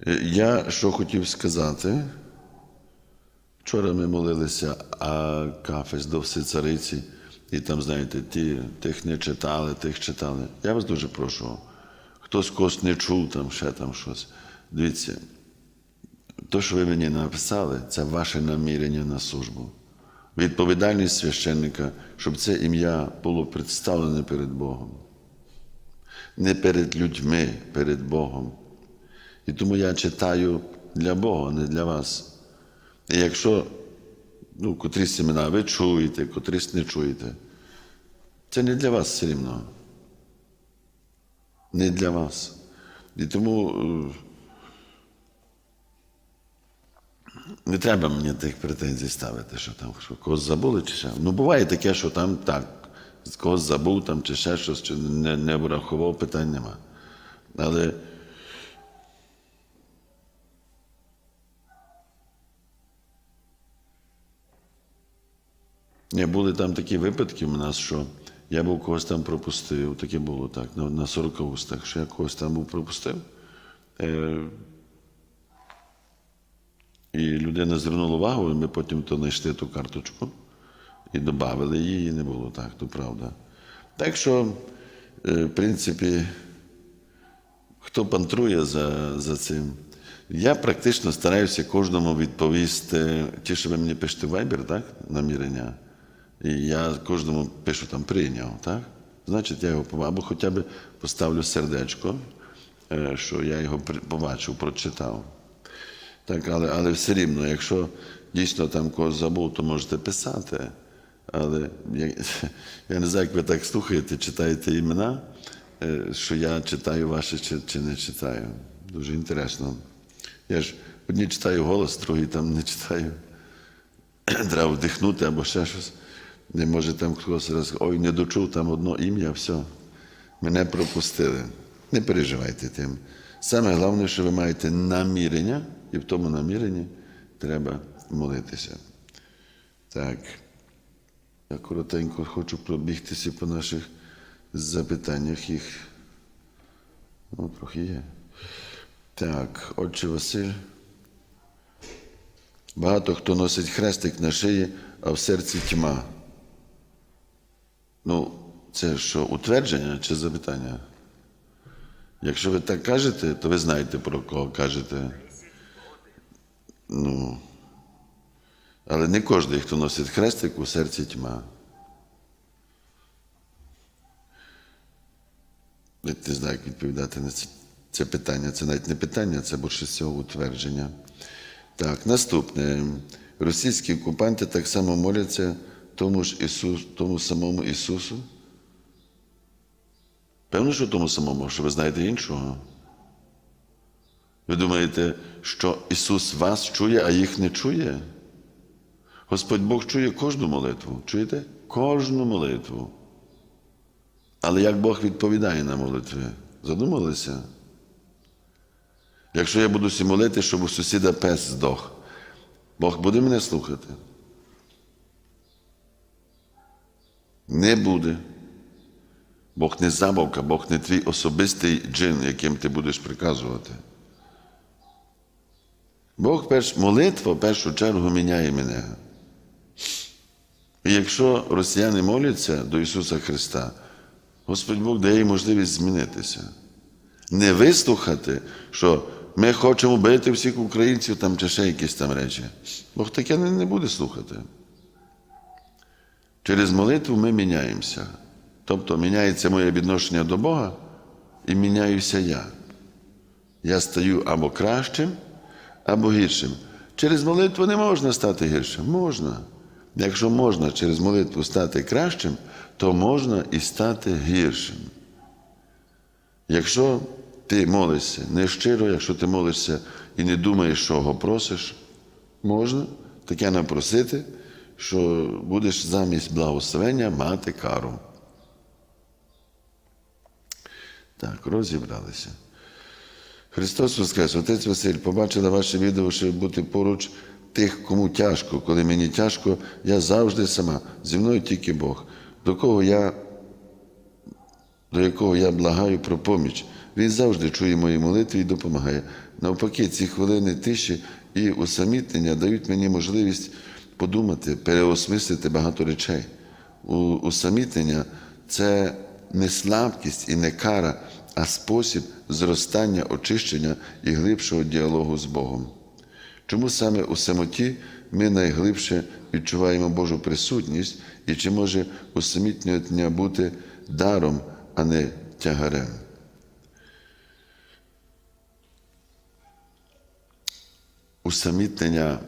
Е, Я що хотів сказати. Вчора ми молилися а кафес до всецариці, і там, знаєте, ті, тих не читали, тих читали. Я вас дуже прошу. Хтось когось не чув, там ще там щось. Дивіться, то, що ви мені написали, це ваше намірення на службу. Відповідальність священника, щоб це ім'я було представлене перед Богом. Не перед людьми, перед Богом. І тому я читаю для Бога, не для вас. І якщо ну, котрісь імена ви чуєте, котрісь не чуєте, це не для вас все рівно. Не для вас. І тому е, не треба мені тих претензій ставити, що там що когось забули чи ще. Ну, буває таке, що там так, когось забув там, чи ще щось, чи не, не врахував, питань нема. Але Ні, були там такі випадки у нас, що я був когось там пропустив, таке було так, на, на 40 устах, що я когось там був пропустив. Е, і людина звернула увагу, і ми потім то знайшли ту карточку і додали її, і не було так, то правда. Так що, е, в принципі, хто пантрує за, за цим. Я практично стараюся кожному відповісти, ті, що ви мені пишете в Viber, так? Намірення. І я кожному пишу там прийняв, так? Значить, я його побачив, або хоча б поставлю сердечко, е, що я його побачив, прочитав. Так, але, але все рівно, якщо дійсно там когось забув, то можете писати. Але я, я не знаю, як ви так слухаєте, читаєте імена, е, що я читаю ваші чи, чи не читаю. Дуже інтересно. Я ж одні читаю голос, другі там не читаю. Треба вдихнути або ще щось. Не може там хтось раз, ой, не дочув там одно ім'я, все. Мене пропустили. Не переживайте тим. Саме головне, що ви маєте намірення, і в тому наміренні треба молитися. Так. Я коротенько хочу пробігтися по наших запитаннях їх. Ну, трохи є. Так, отче Василь. Багато хто носить хрестик на шиї, а в серці тьма. Ну, це що, утвердження чи запитання? Якщо ви так кажете, то ви знаєте, про кого кажете. Ну, але не кожен, хто носить хрестик, у серці тьма. Я не знаю, як відповідати на це, питання. Це навіть не питання, це більше всього утвердження. Так, наступне. Російські окупанти так само моляться тому ж Ісус, тому самому Ісусу. Певно, що тому самому, що ви знаєте іншого. Ви думаєте, що Ісус вас чує, а їх не чує? Господь Бог чує кожну молитву. Чуєте? Кожну молитву. Але як Бог відповідає на молитви? Задумалися? Якщо я буду молити, щоб у сусіда пес здох, Бог буде мене слухати? Не буде. Бог не забавка, Бог не твій особистий джин, яким ти будеш приказувати. Бог перш, молитва в першу чергу міняє мене. І якщо росіяни моляться до Ісуса Христа, Господь Бог дає їм можливість змінитися. Не вислухати, що ми хочемо бити всіх українців там чи ще якісь там речі. Бог таке не, буде слухати. Через молитву ми міняємося. Тобто міняється моє відношення до Бога і міняюся я. Я стаю або кращим, або гіршим. Через молитву не можна стати гіршим. Можна. Якщо можна через молитву стати кращим, то можна і стати гіршим. Якщо ти молишся не щиро, якщо ти молишся і не думаєш, що просиш, можна таке напросити, що будеш замість благословення мати кару. Так, розібралися. Христос Воскрес, Отець Василь, побачила ваше відео, щоб бути поруч тих, кому тяжко. Коли мені тяжко, я завжди сама. Зі мною тільки Бог, до кого я, до якого я благаю про поміч. Він завжди чує мої молитви і допомагає. Навпаки, ці хвилини тиші і усамітнення дають мені можливість подумати, переосмислити багато речей. Усамітнення це не слабкість і не кара, а спосіб зростання, очищення і глибшого діалогу з Богом. Чому саме у самоті ми найглибше відчуваємо Божу присутність і чи може усамітнення бути даром, а не тягарем? Усамітнення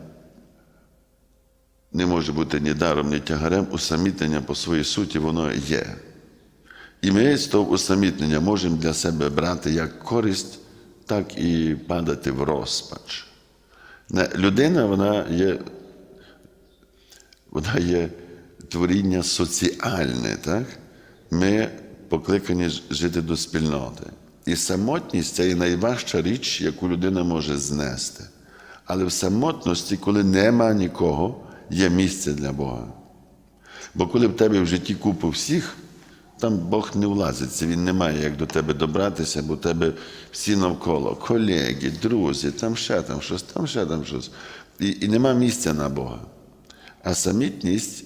не може бути ні даром, ні тягарем. Усамітнення по своїй суті воно є. І ми з того усамітнення можемо для себе брати як користь, так і падати в розпач. Людина, вона є, вона є творіння соціальне, так? Ми покликані жити до спільноти. І самотність це є найважча річ, яку людина може знести. Але в самотності, коли нема нікого, є місце для Бога. Бо коли в тебе в житті купу всіх, там Бог не влазиться, Він не має як до тебе добратися, бо в тебе всі навколо, колеги, друзі, там ще там щось, там ще там щось. І, і нема місця на Бога. А самітність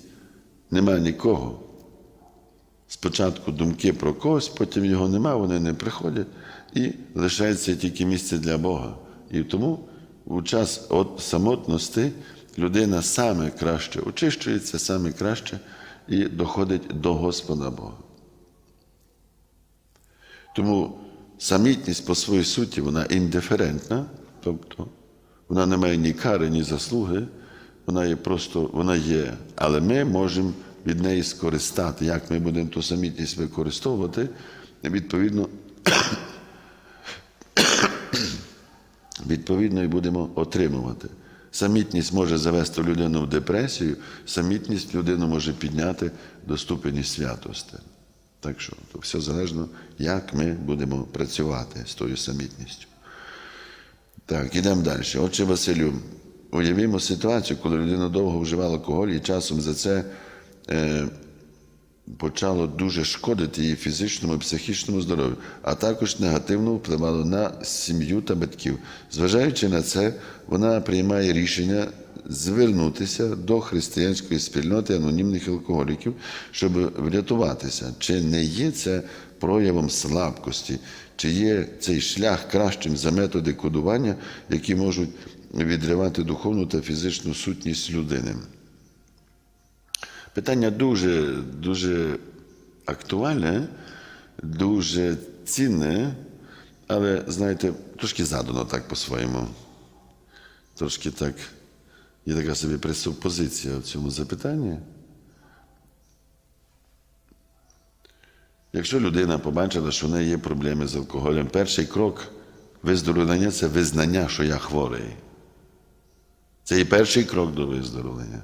нема нікого. Спочатку думки про когось, потім його нема, вони не приходять, і лишається тільки місце для Бога. І тому у час от самотності людина саме краще очищується, саме краще і доходить до Господа Бога. Тому самітність по своїй суті вона індиферентна, тобто вона не має ні кари, ні заслуги, вона є просто, вона є. Але ми можемо від неї скористати. Як ми будемо ту самітність використовувати, відповідно, відповідно і будемо отримувати. Самітність може завести людину в депресію, самітність людину може підняти до ступені святості. Так що то все залежно, як ми будемо працювати з тою самітністю. Так, ідемо далі. Отче Василю, уявімо ситуацію, коли людина довго вживала алкоголь і часом за це е, почало дуже шкодити її фізичному і психічному здоров'ю, а також негативно впливало на сім'ю та батьків. Зважаючи на це, вона приймає рішення звернутися до християнської спільноти анонімних алкоголіків, щоб врятуватися. Чи не є це проявом слабкості, чи є цей шлях кращим за методи кодування, які можуть відривати духовну та фізичну сутність людини? Питання дуже, дуже актуальне, дуже цінне, але, знаєте, трошки задано так по-своєму. Трошки так, є така собі пресупозиція в цьому запитанні. Якщо людина побачила, що в неї є проблеми з алкоголем, перший крок виздоровлення це визнання, що я хворий. Це і перший крок до виздоровлення.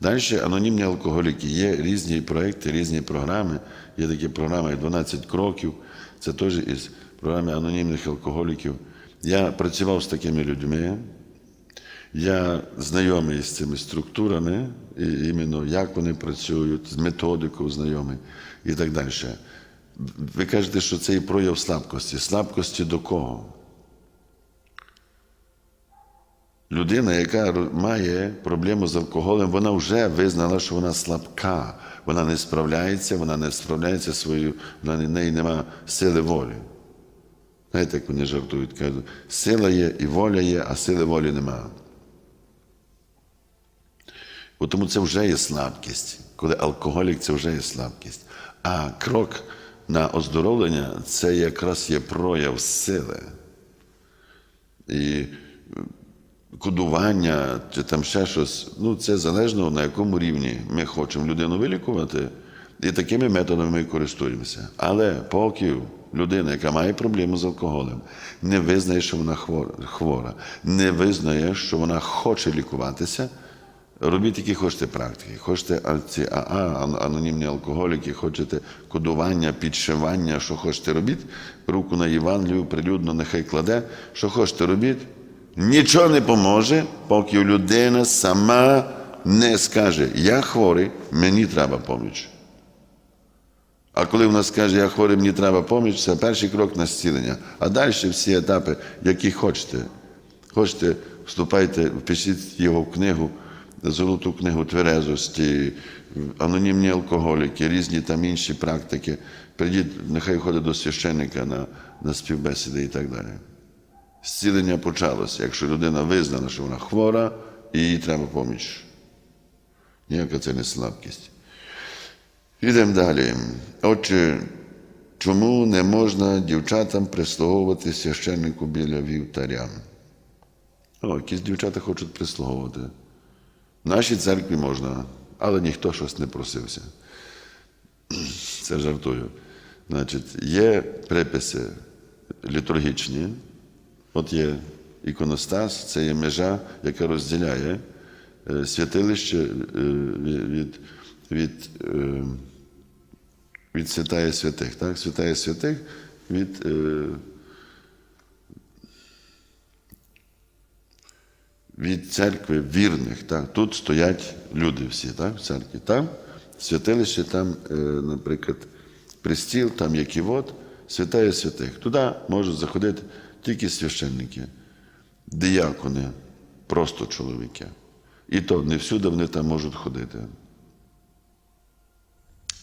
Далі анонімні алкоголіки. Є різні проекти, різні програми. Є такі програми, як 12 кроків. Це теж із програми анонімних алкоголіків. Я працював з такими людьми. Я знайомий з цими структурами, і іменно як вони працюють, з методикою знайомий і так далі. Ви кажете, що це і прояв слабкості. Слабкості до кого? Людина, яка має проблему з алкоголем, вона вже визнала, що вона слабка, вона не справляється, вона не справляється своєю, в неї нема сили волі. Знаєте, як вони жартують, кажуть, сила є і воля є, а сили волі нема. Бо Тому це вже є слабкість. Коли алкоголік, це вже є слабкість. А крок на оздоровлення це якраз є прояв сили. І кодування чи там ще щось, ну це залежно на якому рівні ми хочемо людину вилікувати, і такими методами ми користуємося. Але поки людина, яка має проблему з алкоголем, не визнає, що вона хвора, не визнає, що вона хоче лікуватися. Робіть, які хочете практики. Хочете ці АА, анонімні алкоголіки, хочете кодування, підшивання, що хочете робіть. Руку на Євангелію прилюдно нехай кладе. Що хочете робіть. Нічого не поможе, поки людина сама не скаже, я хворий, мені треба поміч. А коли вона скаже, я хворий, мені треба поміч, це перший крок на зцілення. А далі всі етапи, які хочете. Хочете, вступайте, впишіть його в книгу, золоту книгу тверезості, анонімні алкоголіки, різні там інші практики. Прийдіть, нехай ходить до священника на, на співбесіди і так далі. Зцілення почалося, якщо людина визнана, що вона хвора, і їй треба поміч. Ніяка це не слабкість. Йдемо далі. Отже, чому не можна дівчатам прислуговувати священнику біля вівтаря? О, якісь дівчата хочуть прислуговувати. В нашій церкві можна, але ніхто щось не просився. Це жартую. Значить, є приписи літургічні. От є іконостас, це є межа, яка розділяє е, святилище е, від, від, е, від святая святих. Так? Святая святих від від церкви вірних. Так? Тут стоять люди всі так? в церкві. Там святилище, там, наприклад, пристіл, там є ківот, святая святих. Туди можуть заходити тільки священники, диякони, просто чоловіки. І то не всюди вони там можуть ходити.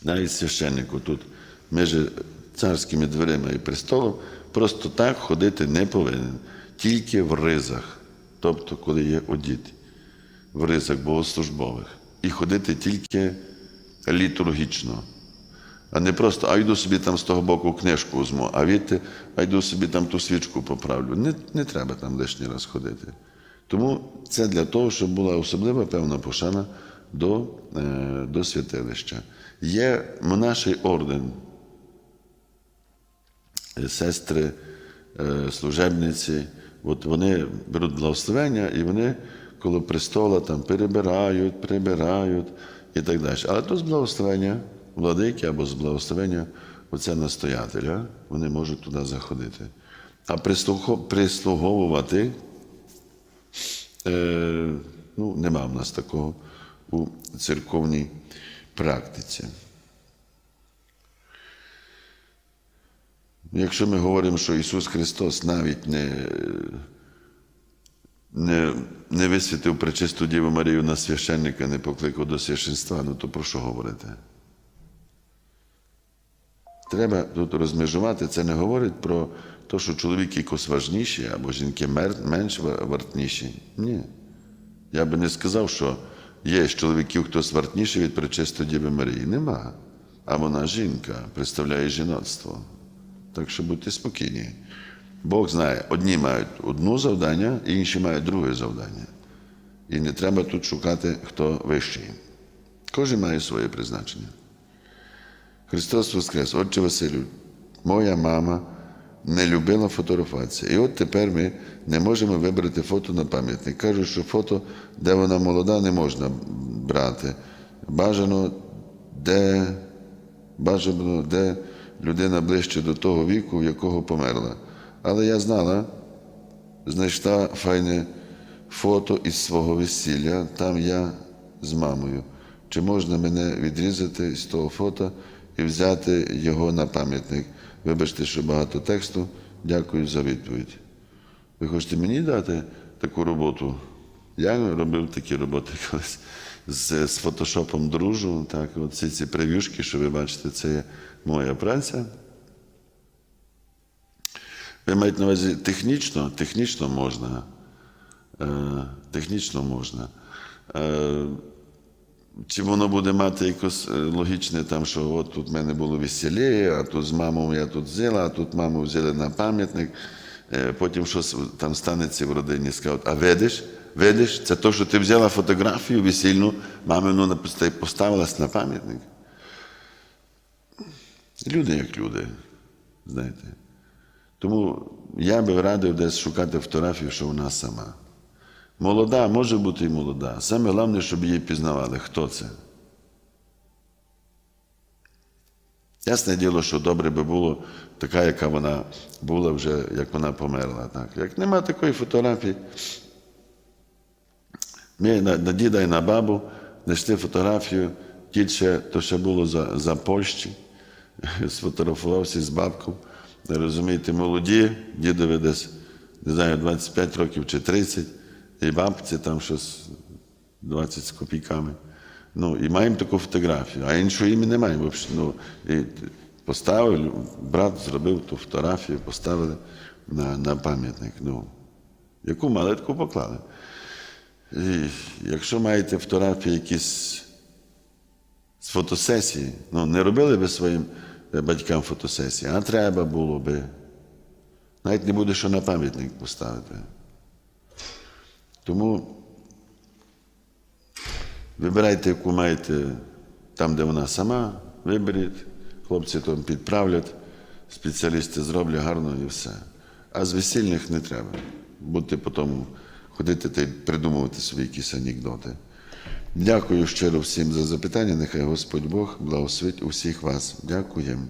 Навіть священнику тут між царськими дверима і престолом просто так ходити не повинен, тільки в ризах, тобто, коли є одіт, в ризах богослужбових. І ходити тільки літургічно. А не просто, а йду собі там з того боку книжку візьму, а відти, а йду собі там ту свічку поправлю. Не, не треба там лишній раз ходити. Тому це для того, щоб була особлива певна пошана до, е, до святилища. Є монаший орден, е, сестри, е, служебниці, от вони беруть благословення і вони коло престола там перебирають, прибирають і так далі. Але з благословення владики або з благословення отця настоятеля, вони можуть туди заходити. А прислуговувати Е, ну, нема в нас такого у церковній практиці. Якщо ми говоримо, що Ісус Христос навіть не, не, не висвятив пречисту Діву Марію на священника, не покликав до священства, ну то про що говорити? Треба тут розмежувати. Це не говорить про те, що чоловіки якось важніші або жінки менш вартніші. Ні. Я би не сказав, що є з чоловіків хтось вартніший від пречистої Діви Марії. Нема. А вона жінка, представляє жіноцтво. Так що будьте спокійні. Бог знає, одні мають одне завдання, інші мають друге завдання. І не треба тут шукати, хто вищий. Кожен має своє призначення. Христос Воскрес, Отче Василю, моя мама не любила фотографуватися. І от тепер ми не можемо вибрати фото на пам'ятник. Кажуть, що фото, де вона молода, не можна брати. Бажано, де, бажано, де людина ближче до того віку, в якого померла. Але я знала, знайшла файне фото із свого весілля, там я з мамою. Чи можна мене відрізати з того фото і взяти його на пам'ятник? Вибачте, що багато тексту. Дякую за відповідь. Ви хочете мені дати таку роботу? Я робив такі роботи колись з, з фотошопом дружу. Так, от ці прев'юшки, що ви бачите, це є моя праця. Ви маєте на увазі технічно, технічно можна. Е, технічно можна. Е, чи воно буде мати якось е, логічне, там, що от тут в мене було весілля, а тут з мамою я тут взяла, а тут маму взяли на пам'ятник. Е, Потім щось там станеться в родині, скажуть, а видиш, видиш, це то, що ти взяла фотографію весільну, мамину поставилась на пам'ятник. Люди як люди, знаєте. Тому я би радив десь шукати фотографію, що вона сама. Молода, може бути і молода. Саме головне, щоб її пізнавали, хто це. Ясне діло, що добре би було така, яка вона була вже, як вона померла. Так? Як нема такої фотографії, ми на, на діда і на бабу знайшли фотографію, ті ще, то ще було за, за Польщі, сфотографувався з бабкою. Розумієте, молоді, дідові десь, не знаю, 25 років чи 30, і бабці там щось 20 з копійками. Ну, і маємо таку фотографію, а іншого імені немає. взагалі. Ну, і поставив, брат зробив ту фотографію, поставили на, на пам'ятник. Ну, яку мали, таку поклали. І якщо маєте фотографії якісь з фотосесії, ну, не робили би своїм батькам фотосесії, а треба було би. Навіть не буде що на пам'ятник поставити. Тому вибирайте, яку маєте там, де вона сама, виберіть, хлопці там підправлять, спеціалісти зроблять гарно і все. А з весільних не треба. Будете потім ходити та й придумувати собі якісь анекдоти. Дякую щиро всім за запитання. Нехай Господь Бог благословить усіх вас. Дякуємо.